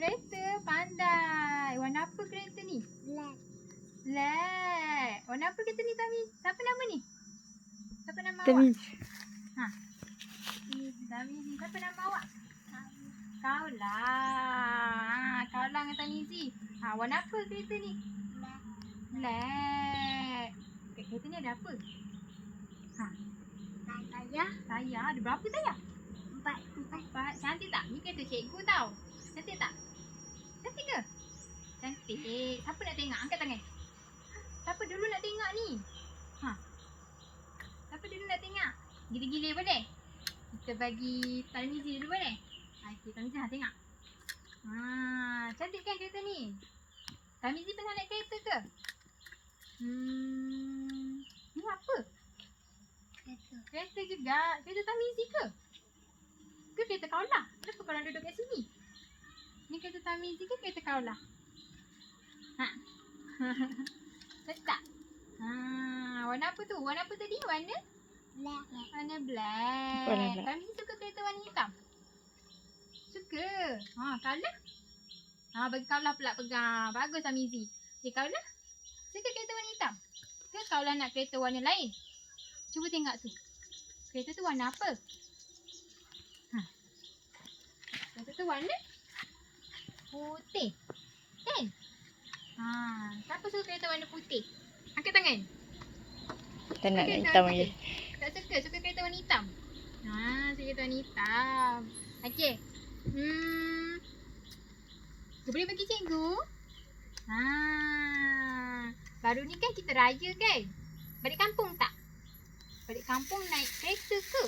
Kereta pandai. Warna apa kereta ni? Black. Black. Warna apa kereta ni Tami? Siapa nama ni? Siapa nama awak? Tamiz. Ha. Tami, siapa nama awak? Kau lah. Ha, kau lah dengan Tamizi. Ha, warna apa kereta ni? Black. Black. Kereta ni ada apa? Ha, saya tayar. Ada berapa tayar? empat empat. Empat. Cantik tak? Ni kereta cikgu tau. Cantik tak? Cantik ke? Cantik. Siapa nak tengok? Angkat tangan. Siapa dulu nak tengok ni? Ha. Siapa dulu nak tengok? Gila-gila boleh? Kita bagi Tarmizi dulu boleh? Ha, okay, Tarmizi ha, tengok. Ha, cantik kan kereta ni? Tarmizi pernah naik kereta ke? Hmm, ni apa? Satu. Kereta juga. Kereta Tamizi ke? Ke kereta kau lah? Kenapa nak duduk kat sini? Ni kereta Tamizi ke kereta kau lah? Ha? Betul tak? Ha, warna apa tu? Warna apa tadi? Warna? Black. Warna black. Warna black. Tamizi suka kereta warna hitam? Suka. Ha, kau lah? Ha, bagi kau lah pula pegang. Bagus Tamizi. Okay, kau lah? Suka kereta warna hitam? Ke kau lah nak kereta warna lain? Cuba tengok tu. Kereta tu warna apa? Ha. Kereta tu warna putih. Kan? Ha, siapa suka kereta warna putih? Angkat tangan. Tak nak tak hitam lagi. Tak suka, suka kereta warna hitam. Ha, suka kereta warna hitam. Okey. Hmm. Kau boleh bagi cikgu? Ha. Baru ni kan kita raya kan? Balik kampung tak? Balik kampung naik kereta ke?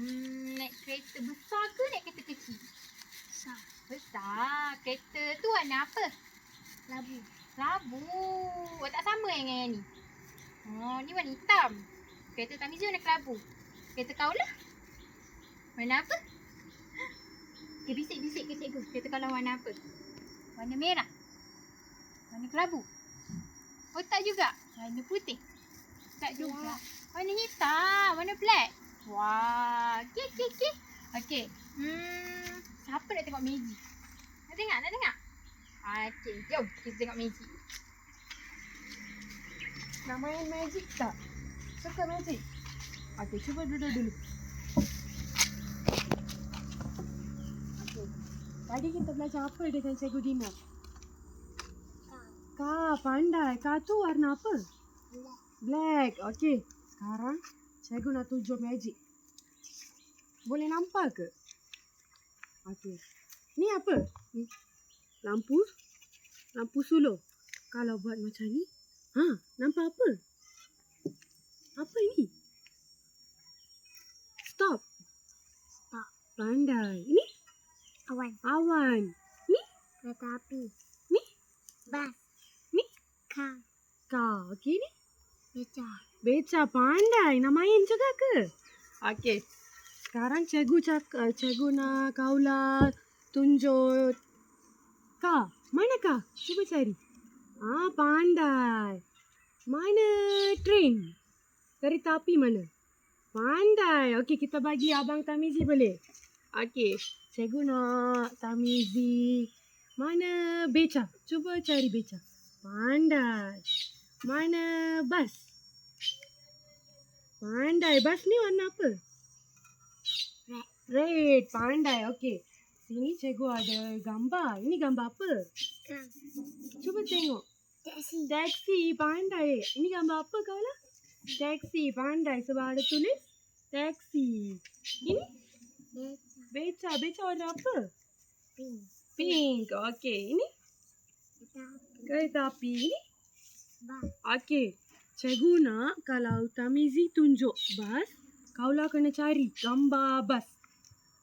Hmm, naik kereta besar ke naik kereta kecil? Besar. Besar. Kereta tu warna apa? Labu. Labu. Oh, tak sama dengan yang ni. Oh, ni warna hitam. Kereta Tamizi warna kelabu. Kereta kau lah. Warna apa? Okay, bisik-bisik ke cikgu. Kereta kau lah warna apa? Warna merah. Warna kelabu. Oh, tak juga. Warna putih. Tak juga. Warna hitam. Warna black. Wah. Okay, okay, okay. Okay. Hmm. Siapa nak tengok Meiji? Tengok? Nak tengok? Okay, jom kita tengok magic. Nak main magic tak? Suka magic? Okay, cuba duduk dulu. Okay. Tadi kita belajar apa dengan Cikgu Dina? Kau. Ka, pandai. Ka tu warna apa? Black. Black. Okay. Sekarang Cikgu nak tunjuk magic. Boleh nampak ke? Okay. Ni apa? Ni Lampu. Lampu suluh. Kalau buat macam ni. Ha, nampak apa? Apa ini? Stop. Stop. Pandai. Ini Awan. awan. Kereta api. Ni Bas. Ni? Kar. car. Okay ni. Beca. Beca pandai. Nak main juga ke? Okey. Sekarang cikgu cak cikgu nak kaulah tunjuk ka. Mana ka? Cuba cari. Ah, pandai. Mana train? Kereta api mana? Pandai. Okey, kita bagi abang Tamizi boleh? Okey. Cikgu nak Tamizi. Mana beca? Cuba cari beca. Pandai. Mana bas? Pandai. Bas ni warna apa? Red. Red. Pandai. Okey. Sini cikgu ada gambar. Ini gambar apa? Kar. Cuba tengok. Taksi. Taxi. Pandai. Ini gambar apa kau lah? Taxi. Pandai. Sebab ada tulis taxi. Ini Beca. beca. Beca warna apa? Pink. Pink. Okey. Ini Kereta api. kereta api. Ini Bas. Okey. Cikgu nak kalau Tamizi tunjuk bas, kaulah kena cari gambar bas.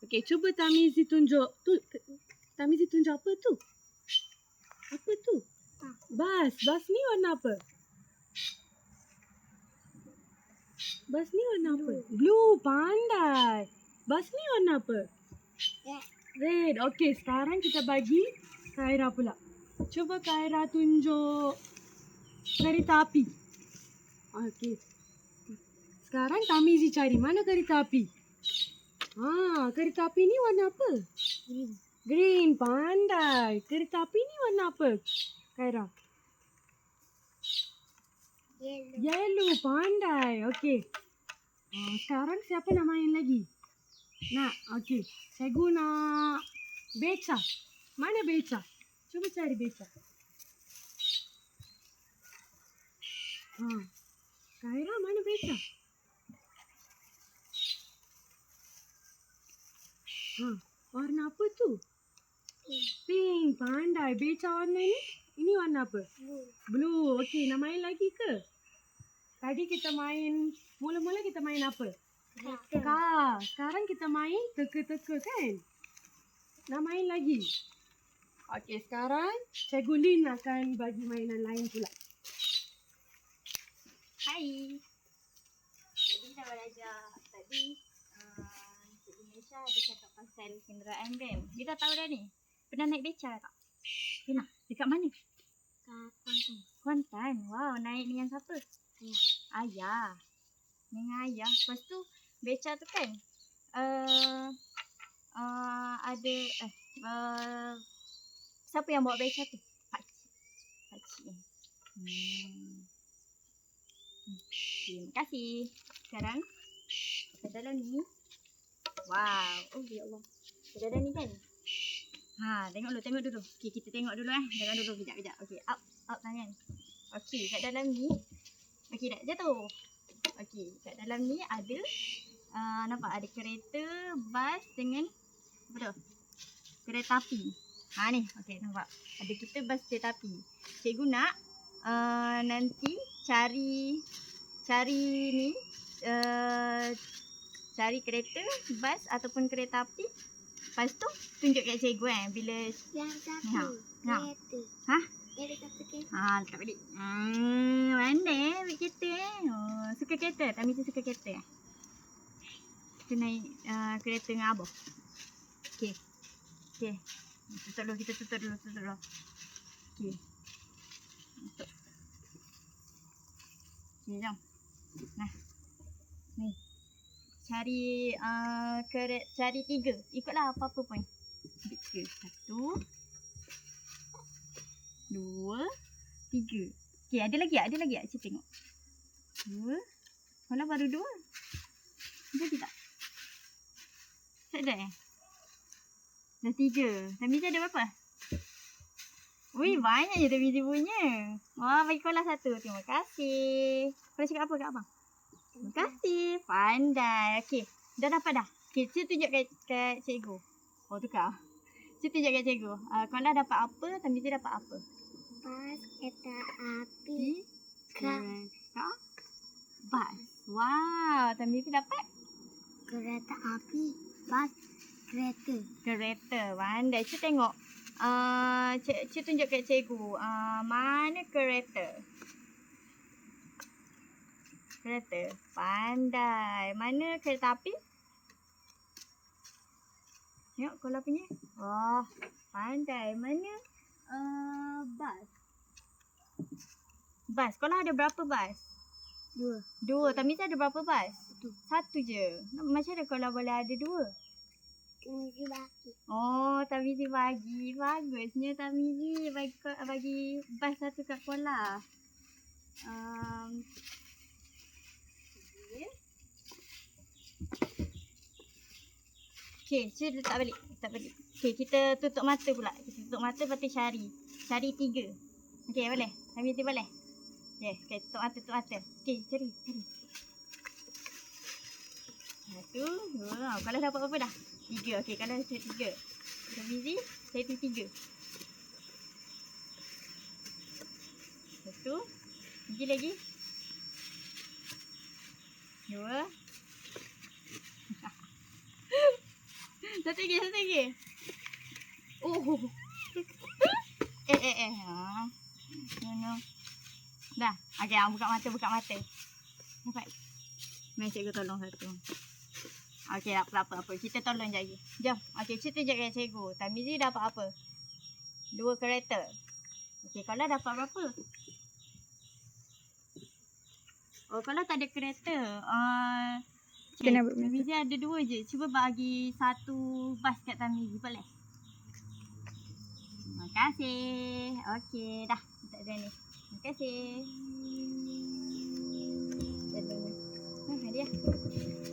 Okey, cuba Tamizi tunjuk. Tu, Tamizi tunjuk apa tu? Apa tu? Bas. Bas ni warna apa? Bas ni warna apa? Blue. Pandai. Bas ni warna apa? Red. Red. Okey, sekarang kita bagi Kaira pula. Cuba Kaira tunjuk kereta api. Okey. Sekarang Tamizi cari mana kereta api. Ah, kereta api ni warna apa? Green. Green, pandai. Kereta api ni warna apa? Kaira. Yellow. Yellow, pandai. Okey. Uh, sekarang siapa nak main lagi? Nak? Okey. Cikgu nak beca. Mana beca? Cuba cari beca. Ha. Kaira mana beca? Warna apa tu? Pink. Pink. Pandai. Beca warna ni? Ini warna apa? Blue. Blue. Okey, nak main lagi ke? Tadi kita main, mula-mula kita main apa? Kereta. Kar. Sekarang kita main teka-teka kan? Nak main lagi? Okey, sekarang Cikgu Lin akan bagi mainan lain pula. Hai. Tadi dah belajar. Tadi Malaysia ada cakap pasal kenderaan. Dia dah tahu dah ni. Pernah naik beca tak? Pernah. Dekat mana? Kat Kuantan. Kuantan. Wow, naik dengan siapa? Ayah. Ayah. Dengan ayah. Lepas tu beca tu kan uh, uh, ada eh uh, siapa yang bawa beca tu? Pak cik. Pak cik. Hmm. Hmm, Terima kasih. Sekarang kat dalam ni. Wow. Oh ya Allah. Kat dalam ni kan. Ha, tengok dulu, tengok dulu. Okey, kita tengok dulu eh. Tengok dulu kejap kejap. Okey, up up tangan. Okey, kat dalam ni. Okey, dah jatuh. Okey, kat dalam ni ada uh, nampak ada kereta, bas dengan apa tu? Kereta api. Ha ni, okey nampak. Ada kita bas kereta api. Cikgu nak uh, nanti cari cari ni uh, cari kereta, bas ataupun kereta api. Lepas tu tunjuk kat cikgu eh bila Yang satu. Ya. Ya. Kereta. Ha? Kereta. Ha, letak balik. Hmm, pandai eh kereta eh. Oh, suka kereta? Tami tu suka kereta eh? Kita naik uh, kereta dengan abah. Okey. Okey. Tutup dulu, kita tutup dulu, tutup dulu. Okey. Tutup. Okey, jom. Nah. Ni. Cari uh, kere, cari tiga. Ikutlah apa-apa pun. Tiga. Satu. Dua. Tiga. Okey, ada lagi tak? Ada lagi tak? Cik tengok. Dua. Kalau baru dua. Jadi tak? Ada eh? Dah tiga. Tamizi ada berapa? Ui, banyak je Tamizi punya. Wah, bagi kolah satu. Terima kasih. Kau cakap apa kat abang? Terima kasih. Pandai. Okey. Dah dapat dah. Okey, cik tunjuk kat, kat cikgu. Oh, tukar. Cik tunjuk kat cikgu. Uh, Kolah dapat apa? Tamizi dapat apa? Bas kereta api. Kak. kereta bas. Wow, Tamizi dapat Kereta api. Bas kereta. kereta. Pandai. Cik tengok. Uh, cik, cik tunjuk kat cikgu. Uh, mana kereta? Kereta. Pandai. Mana kereta api? Tengok kalau punya. Wah, pandai. Mana uh, bas? Bas. Kalau ada berapa bas? Dua. Dua. Tamizi ada berapa bas? Satu. Satu je. Macam mana kalau boleh ada dua? Tinggi baki. Oh, Tamizi bagi. Bagusnya Tamizi bagi, bagi bas satu kat sekolah. Um, Okay, cik letak balik. Letak balik. Okay, kita tutup mata pula. Kita tutup mata lepas tu cari. Cari tiga. Okay, boleh? Tamizi boleh? Okay, okay, tutup mata, tutup mata. Okay, cari, cari. Satu, dua. Kalau dapat apa dah? Tiga. Okey, kalau saya tiga. Tamizi, saya tu tiga. Satu. Lagi lagi. Dua. Satu lagi, satu lagi. Oh. eh, eh, eh. Ha. No, no. Dah. Okey, ah, buka mata, buka mata. Dapat. Mai cikgu tolong satu. Okey, tak apa, apa. Kita tolong jaga. Jom. Okey, cerita je kat cikgu. Tamizi dapat apa? Dua kereta. Okey, kalau dapat berapa? Oh, kalau tak ada kereta, uh, Nak buat Tamizi ada dua je. Cuba bagi satu bas kat Tamizi, boleh? kasih. Okey, dah. Tak ada ni. Terima kasih. Hadiah.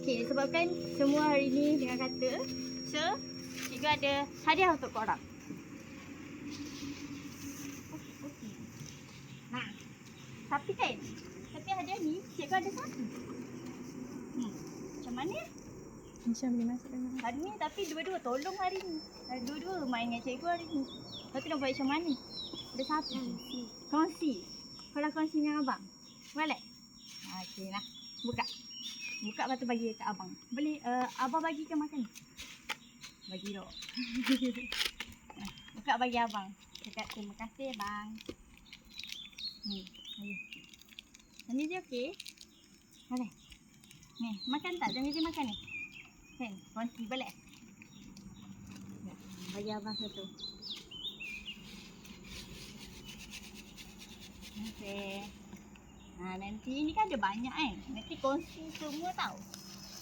Okey, sebabkan semua hari ni dengan kata, so, cikgu ada hadiah untuk korang. Nah, tapi kan, tapi hadiah ni cikgu ada satu. Hmm, mana? Macam boleh masuk dalam. Hari ni tapi dua-dua tolong hari ni. Dua-dua main dengan cikgu hari ni. Tapi nak buat macam mana? Ada satu. Nanti. Kongsi. Kau nak kongsi dengan abang. Boleh? Okey lah. Buka. Buka lepas tu bagi kat abang. Boleh uh, abang bagikan makan. Bagi dok. Buka bagi abang. Cakap terima kasih abang. Hmm. Ayo. Ini dia okey? Boleh? Ni, makan tak? Jangan dia makan ni. Kan? Kongsi? Ya, Bagi abang satu. Okey. Ha, nanti ni kan ada banyak kan. Nanti kongsi semua tau.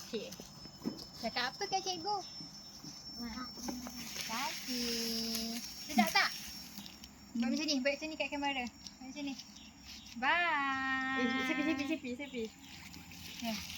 Okey. Cakap apa kat cikgu? Terima kasih. Sedap tak? Buat macam ni, buat macam ni kat kamera. Buat macam ni. Bye. Eh, sepi, sepi, sepi, sepi. Ya.